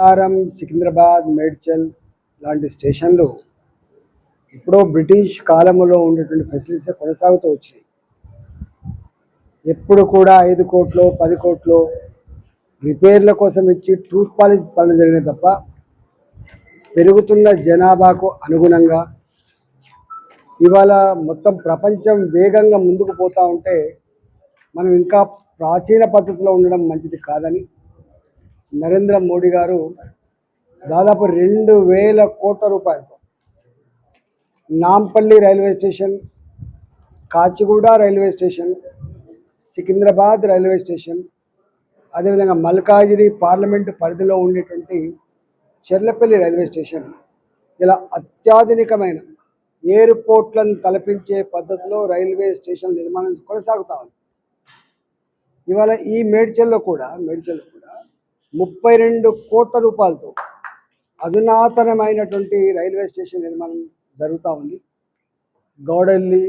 ఆరం సికింద్రాబాద్ మేడ్చల్ లాంటి స్టేషన్లు ఎప్పుడో బ్రిటిష్ కాలంలో ఉండేటువంటి ఫెసిలిటీస్ కొనసాగుతూ వచ్చాయి ఎప్పుడు కూడా ఐదు కోట్లు పది కోట్లు రిపేర్ల కోసం ఇచ్చి టూత్ పాలిష్ పనులు జరిగినాయి తప్ప పెరుగుతున్న జనాభాకు అనుగుణంగా ఇవాళ మొత్తం ప్రపంచం వేగంగా ముందుకు పోతూ ఉంటే మనం ఇంకా ప్రాచీన పద్ధతిలో ఉండడం మంచిది కాదని నరేంద్ర మోడీ గారు దాదాపు రెండు వేల కోట్ల రూపాయలతో Nampally railway station Kacheguda railway station Secunderabad railway station అదేవిధంగా మల్కాజిరి పార్లమెంటు పరిధిలో ఉండేటువంటి చెర్లపల్లి రైల్వే స్టేషన్ ఇలా అత్యాధునికమైన ఎయిర్పోర్ట్లను తలపించే పద్ధతిలో రైల్వే స్టేషన్ నిర్మాణం కొనసాగుతా ఉంది. ఇవాళ ఈ మేడ్చల్లో కూడా మేడ్చల్లో కూడా ముప్పై రెండు కోట్ల రూపాయలతో అధునాతనమైనటువంటి రైల్వే స్టేషన్ నిర్మాణం జరుగుతూ ఉంది. గౌడల్లి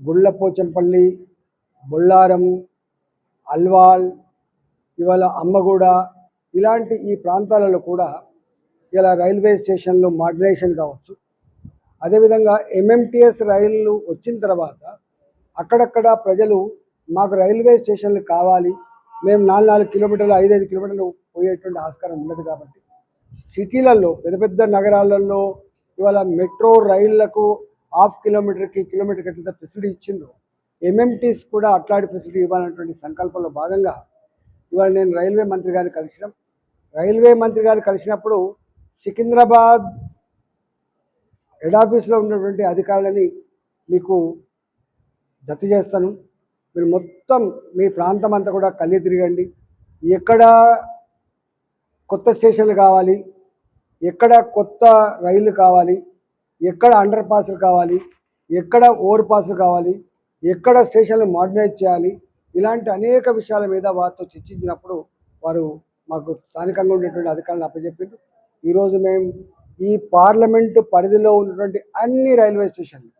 గుళ్ళపోచంపల్లి బొల్లారం అల్వాల్ ఇవాళ అమ్మగూడ ఇలాంటి ఈ ప్రాంతాలలో కూడా ఇలా రైల్వే స్టేషన్లు మోడర్నైజేషన్ కావచ్చు. అదేవిధంగా ఎంఎంటీఎస్ రైళ్ళు వచ్చిన తర్వాత అక్కడక్కడ ప్రజలు మాకు రైల్వే స్టేషన్లు కావాలి మేము నాలుగు నాలుగు కిలోమీటర్లు ఐదైదు కిలోమీటర్లు పోయేటువంటి ఆస్కారం ఉండదు కాబట్టి సిటీలలో పెద్ద పెద్ద నగరాలలో ఇవాళ మెట్రో రైళ్ళకు హాఫ్ కిలోమీటర్కి కిలోమీటర్కి ఎంత ఫెసిలిటీ ఇచ్చిందో ఎంఎంటీస్ కూడా అట్లాంటి ఫెసిలిటీ ఇవ్వాలన్నటువంటి సంకల్పంలో భాగంగా ఇవాళ నేను రైల్వే మంత్రి గారిని కలిసినాం. రైల్వే మంత్రి గారిని కలిసినప్పుడు సికింద్రాబాద్ హెడ్ ఆఫీస్లో ఉన్నటువంటి అధికారులని మీకు జత చేస్తాను మీరు మొత్తం మీ ప్రాంతం అంతా కూడా కళ్ళి తిరగండి. ఎక్కడ కొత్త స్టేషన్లు కావాలి ఎక్కడ కొత్త రైళ్ళు కావాలి ఎక్కడ అండర్ పాస్లు కావాలి ఎక్కడ ఓవర్ పాస్లు కావాలి ఎక్కడ స్టేషన్లు మోడర్నైజ్ చేయాలి ఇలాంటి అనేక విషయాల మీద వారితో చర్చించినప్పుడు వారు మాకు స్థానికంగా ఉండేటువంటి అధికారులను అప్పచెప్పారు ఈరోజు మేము ఈ పార్లమెంటు పరిధిలో ఉన్నటువంటి అన్ని రైల్వే స్టేషన్లు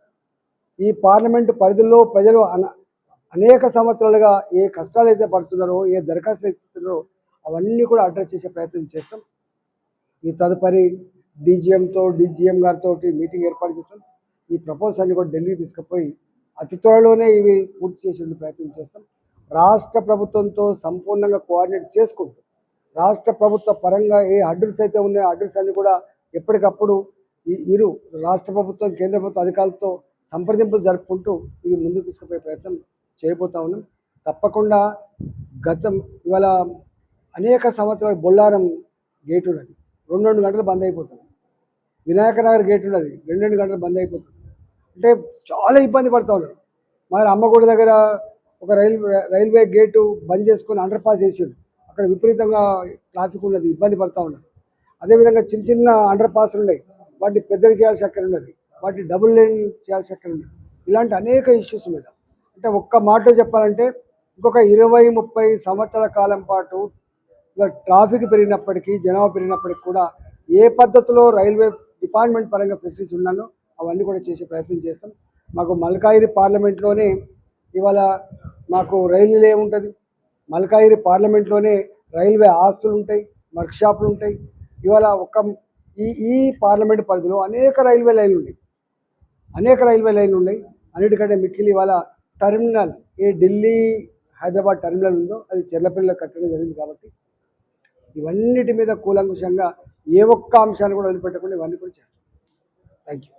ఈ పార్లమెంటు పరిధిలో ప్రజలు అన అనేక సంవత్సరాలుగా ఏ కష్టాలు అయితే పడుతున్నారో ఏ దరఖాస్తులు ఇస్తున్నారో అవన్నీ కూడా అడ్రస్ చేసే ప్రయత్నం చేస్తాం. ఈ తదుపరి డీజీఎంతో డీజీఎం గారితో మీటింగ్ ఏర్పాటు చేస్తాం. ఈ ప్రపోజల్స్ అన్ని కూడా ఢిల్లీ తీసుకుపోయి అతి త్వరలోనే ఇవి పూర్తి చేసేందుకు ప్రయత్నం చేస్తాం. రాష్ట్ర ప్రభుత్వంతో సంపూర్ణంగా కోఆర్డినేట్ చేసుకుంటూ రాష్ట్ర ప్రభుత్వ పరంగా ఏ అడ్రస్ అయితే ఉన్నాయో అడ్రస్ అన్ని కూడా ఎప్పటికప్పుడు ఈ ఇరు రాష్ట్ర ప్రభుత్వం కేంద్ర ప్రభుత్వ అధికారులతో సంప్రదింపులు జరుపుకుంటూ ఇవి ముందుకు తీసుకుపోయే ప్రయత్నం చేయబోతా ఉన్నాం. తప్పకుండా గతం ఇవాళ అనేక సంవత్సరాల బొల్లారం గేట్ ఉన్నది. రెండు రెండు గంటలు బంద్ అయిపోతుంది. వినాయక నగర్ గేట్ ఉన్నది. రెండు రెండు గంటలు బంద్ అయిపోతుంది. అంటే చాలా ఇబ్బంది పడుతూ ఉన్నారు. మరి అమ్మగూడ దగ్గర ఒక రైల్వే రైల్వే గేటు బంద్ చేసుకొని అండర్ పాస్ వేసింది అక్కడ విపరీతంగా ట్రాఫిక్ ఉన్నది. ఇబ్బంది పడుతూ ఉన్నారు. అదేవిధంగా చిన్న చిన్న అండర్ పాస్లు ఉన్నాయి. వాటిని పెద్దగా చేయాల్సి అక్కడ ఉన్నది. వాటిని డబుల్ లైన్ చేయాల్సి అక్కడ ఉన్నది. ఇలాంటి అనేక ఇష్యూస్ మీద అంటే ఒక్క మాట చెప్పాలంటే ఇంకొక ఇరవై ముప్పై సంవత్సరాల కాలం పాటు ట్రాఫిక్ పెరిగినప్పటికీ జనాభా పెరిగినప్పటికీ కూడా ఏ పద్ధతిలో రైల్వే డిపార్ట్మెంట్ పరంగా ఫెసిలిటీస్ ఉన్నానో అవన్నీ కూడా చేసే ప్రయత్నం చేస్తాం. మాకు మల్కాయిరి పార్లమెంట్లోనే ఇవాళ మాకు రైల్వే ఉంటుంది. మల్కాయిరి పార్లమెంట్లోనే రైల్వే ఆస్తులు ఉంటాయి వర్క్ షాపులు ఉంటాయి. ఇవాళ ఒక ఈ ఈ పార్లమెంట్ పరిధిలో అనేక రైల్వే లైన్లు ఉన్నాయి. అనేక రైల్వే లైన్లు ఉన్నాయి. అన్నిటికంటే మిక్కిలి ఇవాళ టర్మినల్ ఏ ఢిల్లీ హైదరాబాద్ టర్మినల్ ఉందో అది చెర్లపల్లిలో కట్టడం జరిగింది కాబట్టి ఇవన్నిటి మీద కూలంకుశంగా ఏ ఒక్క అంశాన్ని కూడా వదిలిపెట్టకుండా ఇవన్నీ కూడా చేస్తాం. Thank you